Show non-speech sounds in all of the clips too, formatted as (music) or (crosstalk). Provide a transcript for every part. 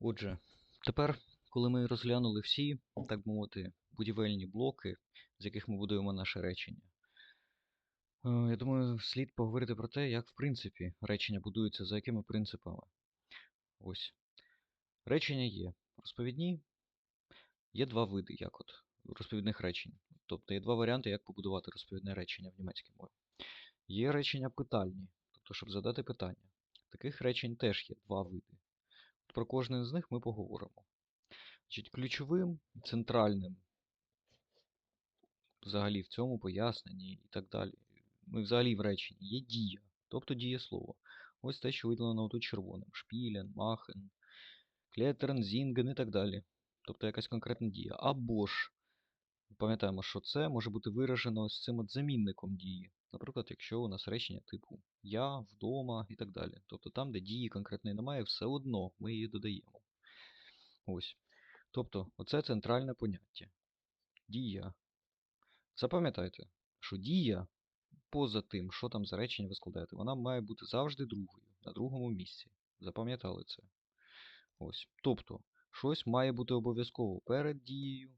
Отже, тепер, коли ми розглянули всі, так мовити, будівельні блоки, з яких ми будуємо наше речення, е, я думаю, слід поговорити про те, як в принципі речення будуються, за якими принципами. Ось. Речення є розповідні, є два види, як от розповідних речень. Тобто є два варіанти, як побудувати розповідне речення в німецькій мові. Є речення питальні, тобто, щоб задати питання. Таких речень теж є два види. Про кожне з них ми поговоримо. Значить, Ключовим, центральним, взагалі в цьому поясненні і так далі. Ну і взагалі в реченні є дія, тобто дієслово. Ось те, що виділено тут червоним: шпілен, махен, клетерн, зінген і так далі. Тобто якась конкретна дія. Або ж, пам'ятаємо, що це може бути виражено з цим от замінником дії. Наприклад, якщо у нас речення типу я, вдома і так далі. Тобто там, де дії конкретної немає, все одно ми її додаємо. Ось. Тобто, оце центральне поняття. Дія. Запам'ятайте, що дія, поза тим, що там за речення ви складаєте, вона має бути завжди другою, на другому місці. Запам'ятали це. Ось. Тобто, щось має бути обов'язково перед дією.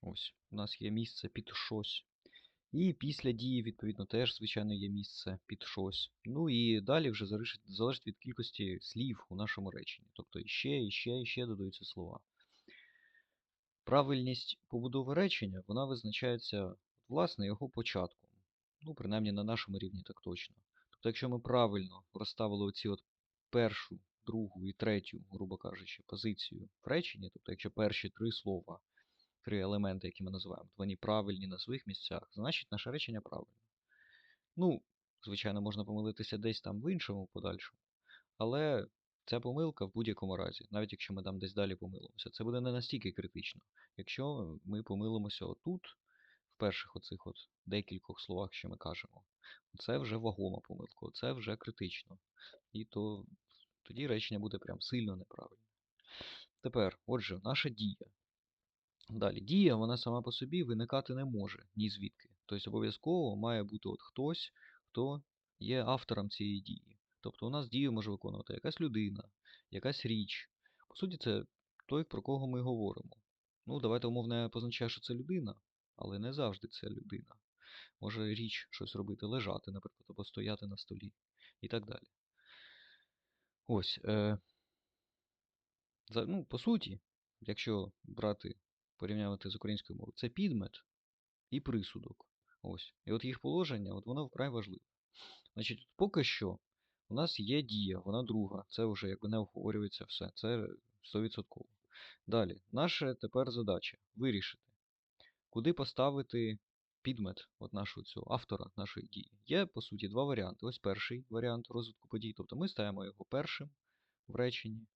Ось, у нас є місце під щось. І після дії, відповідно, теж, звичайно, є місце під щось. Ну і далі вже залежить від кількості слів у нашому реченні. Тобто іще, іще, іще додаються слова. Правильність побудови речення вона визначається, власне, його початком. Ну, принаймні на нашому рівні так точно. Тобто, якщо ми правильно розставили оці от першу, другу і третю, грубо кажучи, позицію в реченні, тобто, якщо перші три слова три елементи, які ми називаємо, вони правильні на своїх місцях, значить наше речення правильне. Ну, звичайно, можна помилитися десь там в іншому подальшому, але ця помилка в будь-якому разі, навіть якщо ми там десь далі помилимося, це буде не настільки критично. Якщо ми помилимося отут, в перших оцих от декількох словах, що ми кажемо, це вже вагома помилка, це вже критично. І то тоді речення буде прям сильно неправильне. Тепер, отже, наша дія. Далі, дія, вона сама по собі виникати не може ні звідки. Тобто обов'язково має бути от хтось, хто є автором цієї дії. Тобто у нас дію може виконувати якась людина, якась річ. По суті, це той, про кого ми говоримо. Ну, давайте умовно я позначаю, що це людина, але не завжди це людина. Може річ щось робити, лежати, наприклад, або стояти на столі і так далі. Ось. Е, за, ну, По суті, якщо брати порівнювати з українською мовою, це підмет і присудок. Ось. І от їх положення, от воно вкрай важливе. Значить, поки що у нас є дія, вона друга. Це вже якби не обговорюється все. Це 100%. Далі, наша тепер задача вирішити, куди поставити підмет от нашого цього автора нашої дії. Є, по суті, два варіанти. Ось перший варіант розвитку подій. Тобто ми ставимо його першим в реченні.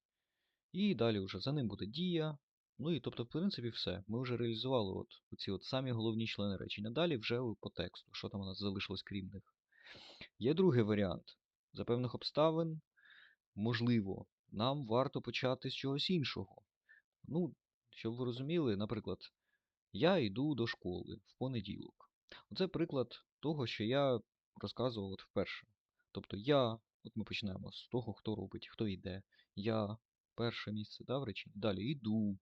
І далі вже за ним буде дія, Ну і тобто, в принципі, все. Ми вже реалізували от ці от самі головні члени речення. Далі вже по тексту, що там у нас залишилось крім них. Є другий варіант. За певних обставин, можливо, нам варто почати з чогось іншого. Ну, щоб ви розуміли, наприклад, я йду до школи в понеділок. Оце приклад того, що я розказував от вперше. Тобто я, от ми починаємо з того, хто робить, хто йде. Я перше місце да, в реченні. Далі йду.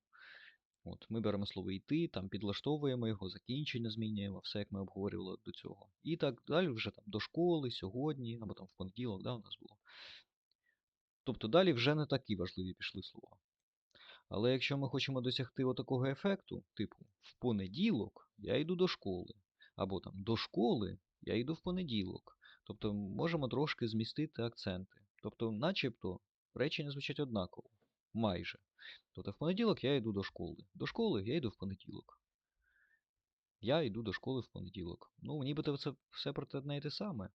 От, Ми беремо слово йти, там підлаштовуємо його, закінчення змінюємо, все як ми обговорювали до цього. І так далі вже там до школи, сьогодні, або там в понеділок да, у нас було. Тобто далі вже не такі важливі пішли слова. Але якщо ми хочемо досягти отакого ефекту, типу в понеділок я йду до школи, або там до школи я йду в понеділок. Тобто можемо трошки змістити акценти. Тобто, начебто, речення звучать однаково. Майже. Тобто в понеділок я йду до школи. До школи я йду в понеділок. Я йду до школи в понеділок. Ну, нібито це все про те те саме.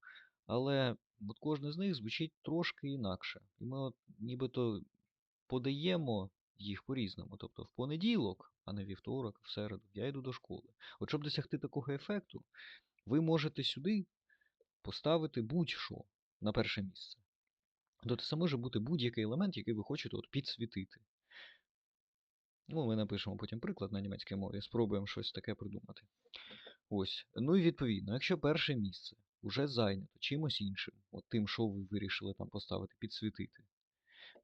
Але от кожне з них звучить трошки інакше. І ми от нібито подаємо їх по-різному. Тобто в понеділок, а не вівторок, в середу, я йду до школи. От щоб досягти такого ефекту, ви можете сюди поставити будь-що на перше місце. Тобто це може бути будь-який елемент, який ви хочете от підсвітити. Ну, ми напишемо потім приклад на німецькій мові, спробуємо щось таке придумати. Ось. Ну і відповідно, якщо перше місце вже зайнято чимось іншим, от тим, що ви вирішили там поставити, підсвітити,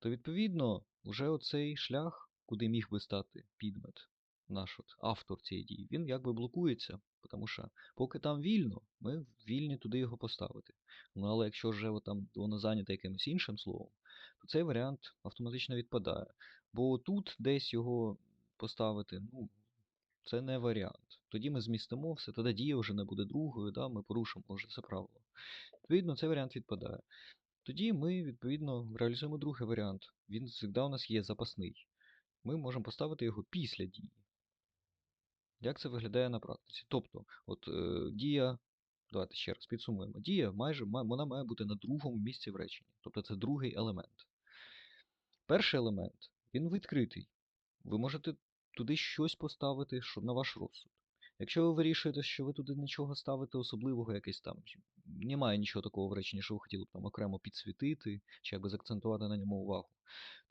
то відповідно вже оцей шлях, куди міг би стати підмет, наш от автор цієї дії, він якби блокується, тому що поки там вільно, ми вільні туди його поставити. Ну але якщо вже там воно зайняте якимось іншим словом, то цей варіант автоматично відпадає. Бо тут десь його поставити, ну, це не варіант. Тоді ми змістимо все, тоді дія вже не буде другою, да, ми порушимо вже це правило. Відповідно, цей варіант відпадає. Тоді ми, відповідно, реалізуємо другий варіант. Він завжди у нас є запасний. Ми можемо поставити його після дії. Як це виглядає на практиці? Тобто, от е, дія, давайте ще раз підсумуємо. Дія майже вона має бути на другому місці в реченні. Тобто це другий елемент. Перший елемент, він відкритий. Ви можете туди щось поставити, що на ваш розсуд. Якщо ви вирішуєте, що ви туди нічого ставите особливого, якесь там, немає нічого такого в реченні, що ви хотіли б там окремо підсвітити, чи якби заакцентувати на ньому увагу,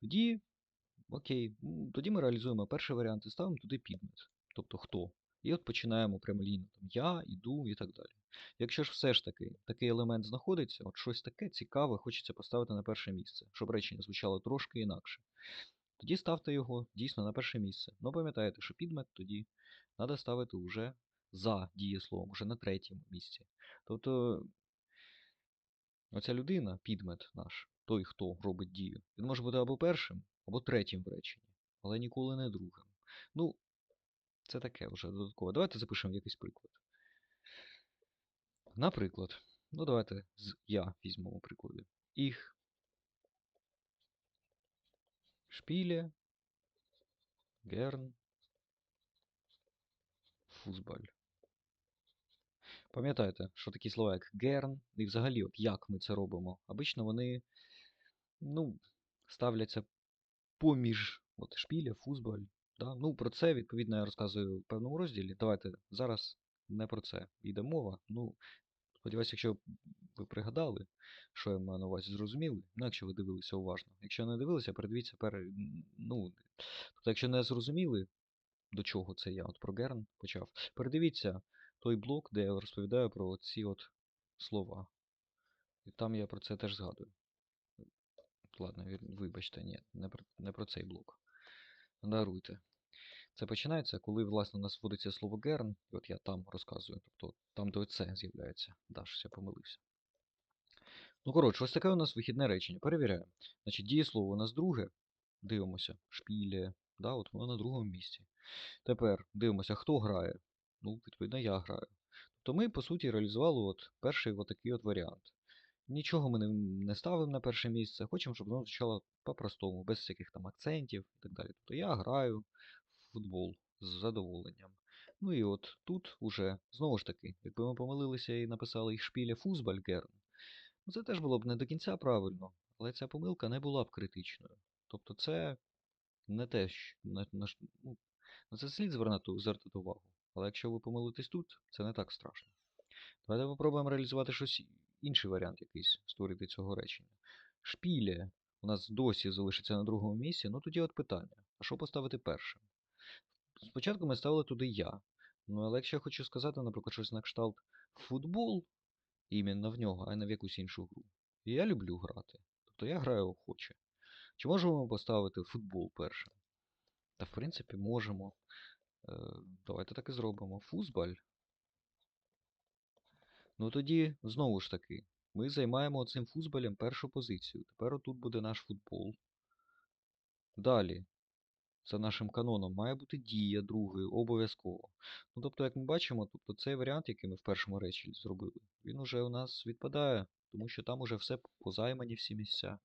тоді окей, тоді ми реалізуємо перший варіант і ставимо туди підмет. Тобто хто. І от починаємо прямолінійно там я, іду і так далі. Якщо ж все ж таки такий елемент знаходиться, от щось таке цікаве хочеться поставити на перше місце, щоб речення звучало трошки інакше. Тоді ставте його дійсно на перше місце. Ну пам'ятаєте, що підмет тоді треба ставити вже за дієсловом, вже на третьому місці. Тобто оця людина, підмет наш, той, хто робить дію, він може бути або першим, або третім в реченні, але ніколи не другим. Ну, це таке вже додатково. Давайте запишемо якийсь приклад. Наприклад, ну давайте з я візьмемо приклади. Ich spiele gern Fußball. Пам'ятайте, що такі слова, як gern, і взагалі, от як ми це робимо, обично вони ну, ставляться поміж от, шпіля, фузбаль. Да? Ну, про це, відповідно, я розказую в певному розділі. Давайте зараз не про це йде мова. Ну, сподіваюся, якщо ви пригадали, що я маю на увазі, зрозуміли. Ну, якщо ви дивилися уважно. Якщо не дивилися, передивіться пер... Ну, тобто, якщо не зрозуміли, до чого це я от про Герн почав, передивіться той блок, де я розповідаю про ці от слова. І там я про це теж згадую. Ладно, вибачте, ні, не про, не про цей блок. Даруйте. Це починається, коли, власне, у нас вводиться слово герн, і от я там розказую, тобто там, де це з'являється. Да, щось я помилився. Ну, коротше, ось таке у нас вихідне речення. Перевіряємо. Значить, дієслово у нас друге. Дивимося. Шпілє. Да, от воно на другому місці. Тепер дивимося, хто грає. Ну, відповідно, я граю. Тобто ми, по суті, реалізували от перший от такий от варіант. Нічого ми не, ставимо на перше місце, хочемо, щоб воно звучало по-простому, без всяких там акцентів і так далі. Тобто я граю в футбол з задоволенням. Ну і от тут уже, знову ж таки, якби ми помилилися і написали їх шпіля фузбальгерн, ну це теж було б не до кінця правильно, але ця помилка не була б критичною. Тобто це не те, що на, на, ну, на це слід звернути, звертати увагу. Але якщо ви помилитесь тут, це не так страшно. Давайте попробуємо реалізувати щось інший варіант якийсь створити цього речення. Шпілє у нас досі залишиться на другому місці, ну тоді от питання. А що поставити першим? Спочатку ми ставили туди я. Ну, але якщо я хочу сказати, наприклад, щось на кшталт футбол, іменно в нього, а не в якусь іншу гру. І я люблю грати. Тобто я граю охоче. Чи можемо ми поставити футбол першим? Та в принципі можемо. Е, давайте так і зробимо. Фузбаль. Ну тоді, знову ж таки, ми займаємо цим фузбалем першу позицію. Тепер отут буде наш футбол. Далі, за нашим каноном, має бути дія другої, обов'язково. Ну, тобто, як ми бачимо, тобто цей варіант, який ми в першому речі зробили, він уже у нас відпадає, тому що там уже все позаймані всі місця.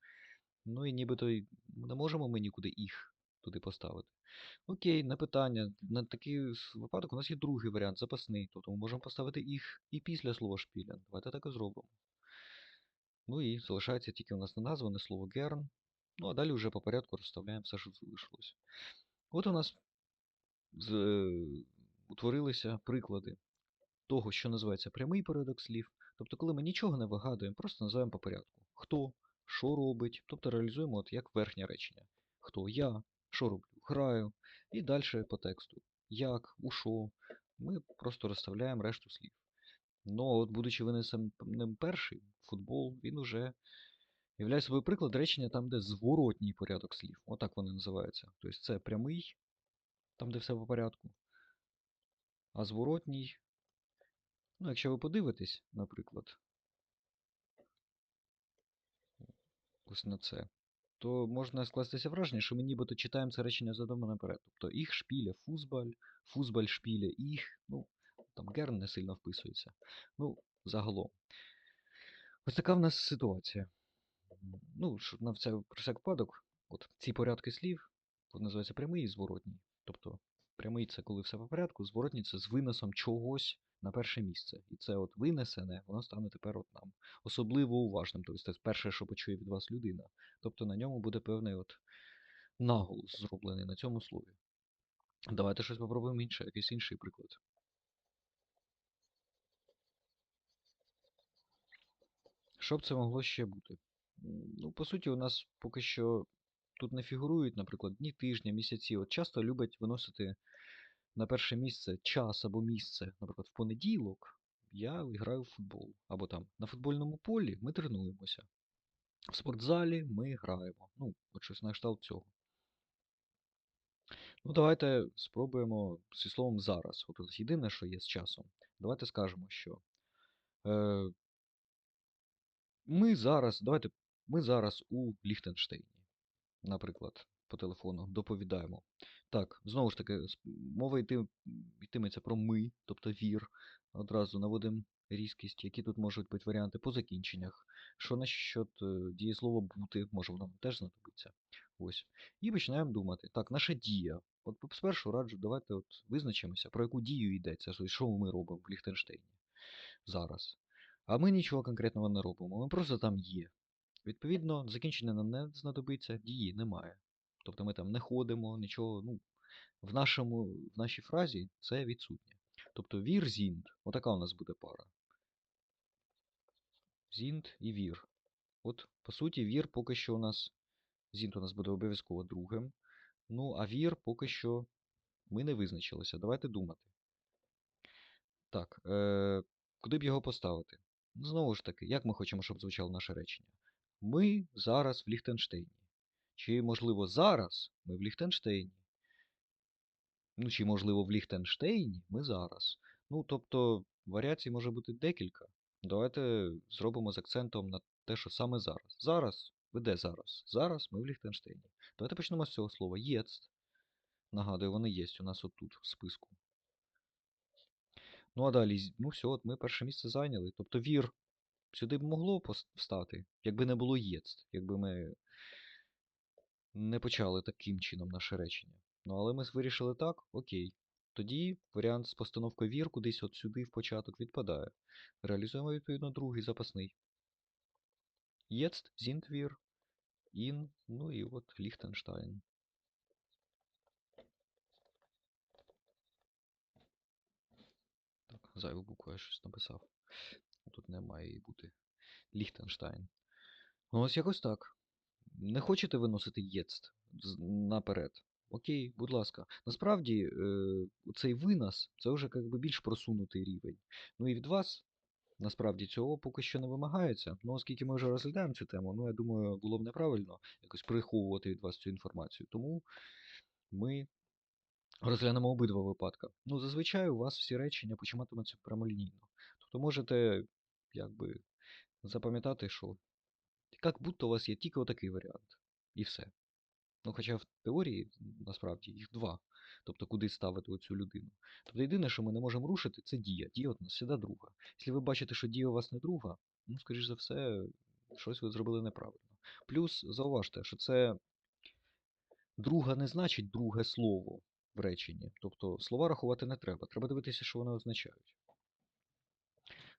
Ну і нібито не можемо ми нікуди їх туди поставити. Окей, не питання. На такий випадок у нас є другий варіант, запасний. Тобто ми можемо поставити їх і після слова шпілен. Давайте так і зробимо. Ну і залишається тільки у нас неназване слово герн. Ну а далі вже по порядку розставляємо все, що залишилось. От у нас з, е, утворилися приклади того, що називається прямий порядок слів. Тобто, коли ми нічого не вигадуємо, просто називаємо по порядку. Хто, що робить, тобто реалізуємо от як верхнє речення. Хто я, що роблю, граю, і далі по тексту. Як, у що. Ми просто розставляємо решту слів. Ну, от будучи винесеним перший, футбол, він уже Являє собою приклад речення там, де зворотній порядок слів. Отак вони називаються. Тобто це прямий, там, де все по порядку. А зворотній. Ну, якщо ви подивитесь, наприклад, ось на це, то можна скластися враження, що ми нібито читаємо це речення задома наперед. Тобто їх шпіля фузбаль, фузбаль шпіля їх. Ну, там герн не сильно вписується. Ну, загалом. Ось така в нас ситуація. Ну, на це, про всяк випадок, от ці порядки слів, називаються прямий і зворотній. Тобто прямий коли все по порядку, зворотній це з виносом чогось на перше місце. І це от винесене, воно стане тепер от нам особливо уважним. Тобто це перше, що почує від вас людина. Тобто на ньому буде певний от наголос зроблений на цьому слові. Давайте щось попробуємо інше, якийсь інший приклад. Що б це могло ще бути? Ну, по суті, у нас поки що тут не фігурують, наприклад, дні тижня, місяці. От часто люблять виносити на перше місце час або місце. Наприклад, в понеділок я граю в футбол. Або там на футбольному полі ми тренуємося. В спортзалі ми граємо. Ну, от щось на кшталт цього. Ну, давайте спробуємо зі словом зараз. От єдине, що є з часом. Давайте скажемо, що е, ми зараз, давайте, ми зараз у Ліхтенштейні, наприклад, по телефону доповідаємо. Так, знову ж таки, мова йти, йтиметься про ми, тобто вір. Одразу наводимо різкість, які тут можуть бути варіанти по закінченнях. Що насчет е, дієслова бути, може воно теж знадобиться. Ось. І починаємо думати. Так, наша дія. От спершу раджу, давайте от визначимося, про яку дію йдеться, що ми робимо в Ліхтенштейні зараз. А ми нічого конкретного не робимо, ми просто там є. Відповідно, закінчення нам не знадобиться, дії немає. Тобто ми там не ходимо, нічого, ну, в, нашому, в нашій фразі це відсутнє. Тобто вір, зінд, отака у нас буде пара. Зінд і вір. От, по суті, вір поки що у нас. Зінд у нас буде обов'язково другим. Ну, а вір поки що ми не визначилися. Давайте думати. Так, е, куди б його поставити? Ну, Знову ж таки, як ми хочемо, щоб звучало наше речення? Ми зараз в Ліхтенштейні. Чи, можливо, зараз ми в Ліхтенштейні? Ну, чи, можливо, в Ліхтенштейні ми зараз. Ну, тобто, варіацій може бути декілька. Давайте зробимо з акцентом на те, що саме зараз. Зараз. Ви де зараз? Зараз ми в Ліхтенштейні. Давайте почнемо з цього слова. Єцт. Нагадую, вони є у нас отут в списку. Ну а далі, ну все, от ми перше місце зайняли. Тобто вір сюди б могло встати, якби не було єцт, якби ми не почали таким чином наше речення. Ну але ми вирішили так, окей. Тоді варіант з постановкою вір кудись от сюди в початок відпадає. Реалізуємо відповідно другий запасний. Єцт, зінтвір, ін, ну і от Ліхтенштайн. Так, зайву букву я щось написав. Тут не має бути. Ліхтенштайн. Ну ось якось так. Не хочете виносити єцт наперед? Окей, будь ласка. Насправді, е, цей винос це вже як би більш просунутий рівень. Ну і від вас, насправді, цього поки що не вимагається. Ну, оскільки ми вже розглядаємо цю тему, ну я думаю, було б неправильно якось приховувати від вас цю інформацію. Тому ми розглянемо обидва випадки. Ну, зазвичай у вас всі речення починатимуться прямолінійно. Тобто можете якби запам'ятати, що як будто у вас є тільки отакий варіант. І все. Ну, хоча в теорії, насправді, їх два. Тобто, куди ставити оцю людину. Тобто, єдине, що ми не можемо рушити, це дія. Дія у нас завжди друга. Якщо ви бачите, що дія у вас не друга, ну, скоріш за все, щось ви зробили неправильно. Плюс зауважте, що це друга не значить друге слово в реченні. Тобто слова рахувати не треба. Треба дивитися, що вони означають.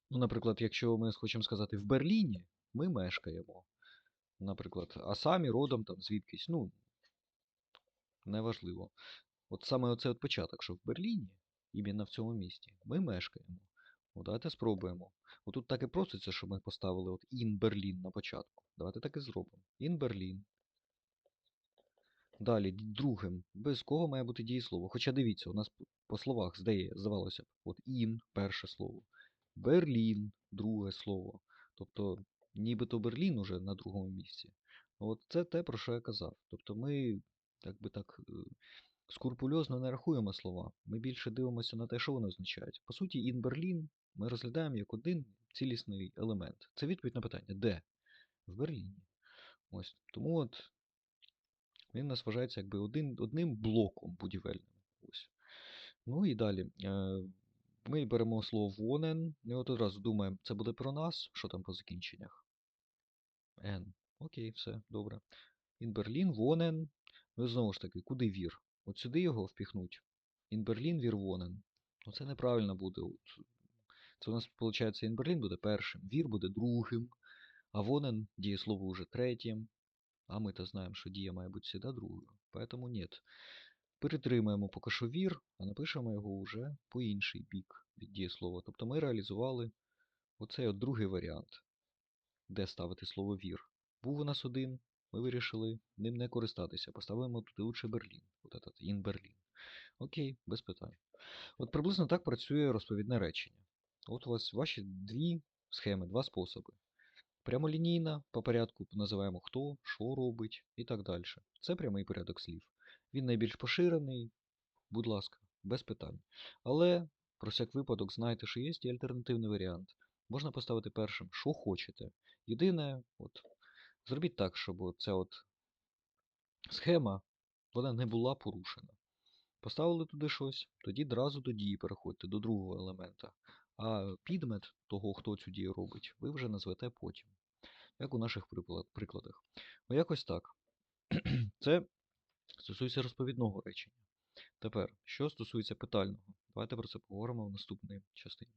Ну, наприклад, якщо ми хочемо сказати в Берліні, ми мешкаємо. Наприклад, а самі родом там звідкись, ну, неважливо. От саме оцей от початок, що в Берліні, іменно в цьому місті, ми мешкаємо. Ну, давайте спробуємо. Отут так і проситься, щоб ми поставили от in Berlin на початку. Давайте так і зробимо. In Berlin. Далі, другим. Без кого має бути дієслово. Хоча дивіться, у нас по словах здає, здавалося б, от in перше слово. Берлін друге слово. Тобто нібито Берлін уже на другому місці. От це те, про що я казав. Тобто ми, так би так, е, скрупульозно не рахуємо слова. Ми більше дивимося на те, що вони означають. По суті, in Berlin ми розглядаємо як один цілісний елемент. Це відповідь на питання, де? В Берліні. Ось. Тому от він нас вважається якби один, одним блоком будівельним. Ось. Ну і далі. Е, Ми беремо слово wohnen, і от одразу думаємо, це буде про нас, що там по закінченнях. N. Окей, все, добре. In Berlin, wohnen. Ну знову ж таки, куди вір? От сюди його впіхнуть. In Berlin, wir wohnen. Ну це неправильно буде. От. Це у нас, виходить, in Berlin буде першим, вір буде другим, а wohnen дієслово уже третім. А ми-то знаємо, що дія має бути завжди другою. Поэтому нет. Перетримаємо поки що вір, а напишемо його вже по інший бік від дієслова. Тобто ми реалізували оцей от другий варіант, де ставити слово вір. Був у нас один, ми вирішили ним не користатися. Поставимо туди лучше Берлін. От этот, in Berlin. Окей, без питань. От приблизно так працює розповідне речення. От у вас ваші дві схеми, два способи. Прямолінійна, по порядку називаємо хто, що робить і так далі. Це прямий порядок слів. Він найбільш поширений, будь ласка, без питань. Але про всяк випадок знайте, що є і альтернативний варіант. Можна поставити першим, що хочете. Єдине, от, зробіть так, щоб ця от схема вона не була порушена. Поставили туди щось, тоді одразу до дії переходьте до другого елемента. А підмет того, хто цю дію робить, ви вже назвете потім. Як у наших прикладах. Ну, якось так. (clears throat) Це стосується розповідного речення. Тепер, що стосується питального, давайте про це поговоримо в наступній частині.